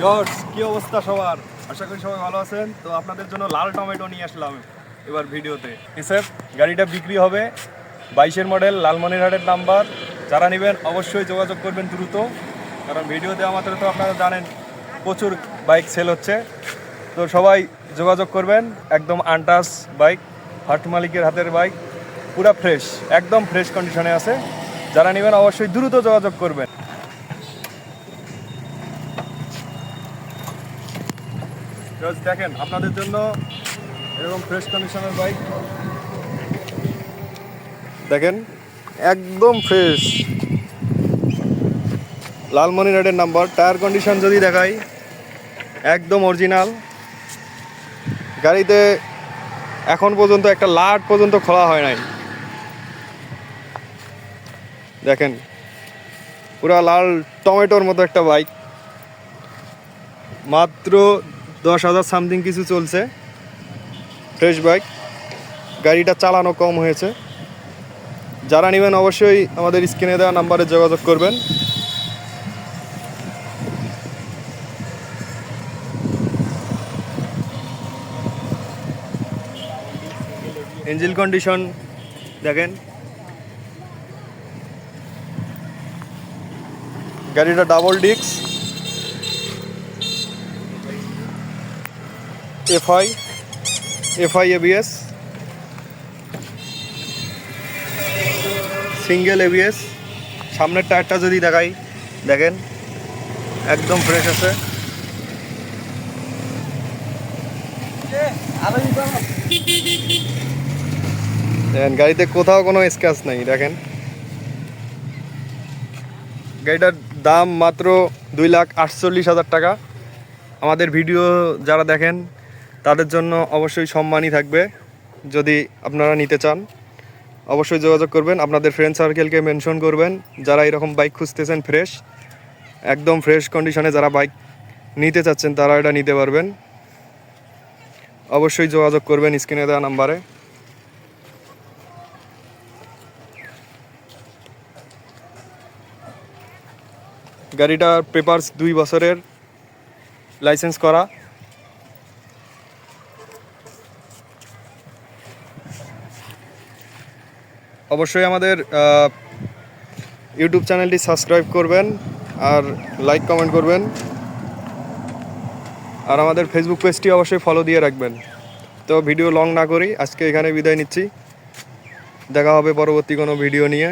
Viewers কি অবস্থা সবার? আশা করি সবাই ভালো আছেন। তো আপনাদের জন্য লাল টমেটো নিয়ে আসলাম এবার ভিডিওতে। স্যার গাড়িটা বিক্রি হবে বাইশের মডেল লালমনিরহাটের নাম্বার যারা নেবেন অবশ্যই যোগাযোগ করবেন দ্রুত। কারণ ভিডিও দেওয়া মাত্র তো আপনারা জানেন, প্রচুর বাইক সেল হচ্ছে। তো সবাই যোগাযোগ করবেন। একদম আনটাস বাইক হাট মালিকের হাতের বাইক পুরা ফ্রেশ একদম ফ্রেশ কন্ডিশনে আছে। যারা নেবেন অবশ্যই দ্রুত যোগাযোগ করবেন। দেখেন, আপনাদের জন্য এরকম ফ্রেশ কন্ডিশনের বাইক দেখেন, একদম ফ্রেশ লালমনি রেডের নাম্বার। টায়ার কন্ডিশন যদি দেখাই, একদম অরিজিনাল গাড়িতে এখন পর্যন্ত একটা লাট পর্যন্ত খোলা হয় নাই। দেখেন, পুরা লাল টমেটোর মতো একটা বাইক মাত্র দশ হাজার সামথিং কিছু চলছে। Fresh bike. গাড়িটা চালানো কম হয়েছে। যারা নেবেন অবশ্যই আমাদের স্ক্রিনে দেওয়া নাম্বারে যোগাযোগ করবেন। ইঞ্জিল কন্ডিশন দেখেন। গাড়িটা double disc FI FI ABS, single ABS, সামনের টায়ারটা যদি দেখাই, দেখেন, একদম ফ্রেশ আছে। দেখেন, গাড়িতে কোথাও কোনো স্ক্র্যাচ নাই, দেখেন। গাড়িটার দাম মাত্র দুই লাখ আটচল্লিশ হাজার টাকা। আমাদের ভিডিও যারা দেখেন তাদের জন্য অবশ্যই সম্মানই থাকবে। যদি আপনারা নিতে চান, অবশ্যই যোগাযোগ করবেন। আপনাদের ফ্রেন্ড সার্কেলকে মেনশন করবেন। যারা এরকম বাইক খুঁজতেছেন ফ্রেশ একদম ফ্রেশ কন্ডিশনে যারা বাইক নিতে চাচ্ছেন, তারা এটা নিতে পারবেন। অবশ্যই যোগাযোগ করবেন স্ক্রিনে দেওয়া নাম্বারে। গাড়িটার পেপারস দুই বছরের লাইসেন্স করা। অবশ্যই আমাদের ইউটিউব চ্যানেলটি সাবস্ক্রাইব করবেন আর লাইক কমেন্ট করবেন। আর আমাদের ফেসবুক পেজটি অবশ্যই ফলো দিয়ে রাখবেন। তো ভিডিও লং না করি, আজকে এখানে বিদায় নিচ্ছি। দেখা হবে পরবর্তী কোনো ভিডিও নিয়ে।